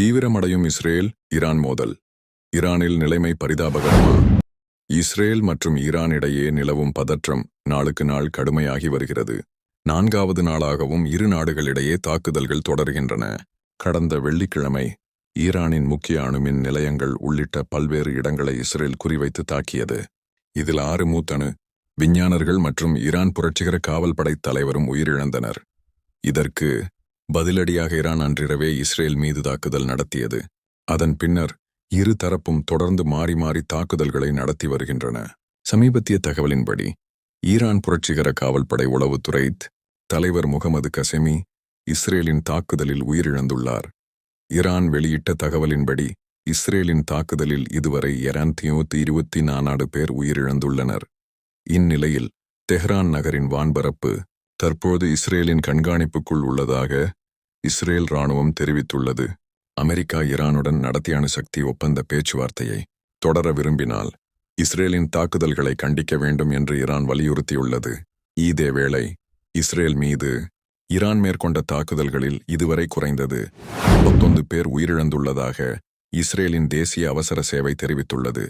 தீவிரமடையும் Israel Iran மோதல். ஈரானில் நிலைமை பரிதாபகரமா? இஸ்ரேல் மற்றும் ஈரான் இடையே நிலவும் பதற்றம் நாளுக்கு நாள் கடுமையாகி வருகிறது. நான்காவது நாளாகவும் இரு நாடுகளிடையே தாக்குதல்கள் தொடர்கின்றன. கடந்த வெள்ளிக்கிழமை ஈரானின் முக்கிய அணுமின் நிலையங்கள் உள்ளிட்ட பல்வேறு இடங்களை இஸ்ரேல் குறிவைத்து தாக்கியது. இதில் ஆறு மூத்தணு விஞ்ஞானர்கள் மற்றும் ஈரான் புரட்சிகர காவல்படை தலைவரும் உயிரிழந்தனர். இதற்கு பதிலடியாக ஈரான் அன்றிரவே இஸ்ரேல் மீது தாக்குதல் நடத்தியது. அதன் பின்னர் இரு தரப்பும் தொடர்ந்து மாறி மாறி தாக்குதல்களை நடத்தி வருகின்றன. சமீபத்திய தகவலின்படி ஈரான் புரட்சிகர காவல்படை உளவுத்துறை தலைவர் முகமது கசெமி இஸ்ரேலின் தாக்குதலில் உயிரிழந்துள்ளார். ஈரான் வெளியிட்ட தகவலின்படி இஸ்ரேலின் தாக்குதலில் இதுவரை இரநூத்தி இருபத்தி நான்கு பேர் உயிரிழந்துள்ளனர். இந்நிலையில் தெஹ்ரான் நகரின் வான்பரப்பு தற்போது இஸ்ரேலின் கண்காணிப்புக்குள் உள்ளதாக இஸ்ரேல் ராணுவம் தெரிவித்துள்ளது. அமெரிக்கா ஈரானுடன் நடத்திய அணுசக்தி ஒப்பந்த பேச்சுவார்த்தையை தொடர விரும்பினால் இஸ்ரேலின் தாக்குதல்களை கண்டிக்க வேண்டும் என்று ஈரான் வலியுறுத்தியுள்ளது. இதேவேளை இஸ்ரேல் மீது ஈரான் மேற்கொண்ட தாக்குதல்களில் இதுவரை குறைந்தது முப்பத்தொன்று பேர் உயிரிழந்துள்ளதாக இஸ்ரேலின் தேசிய அவசர சேவை தெரிவித்துள்ளது.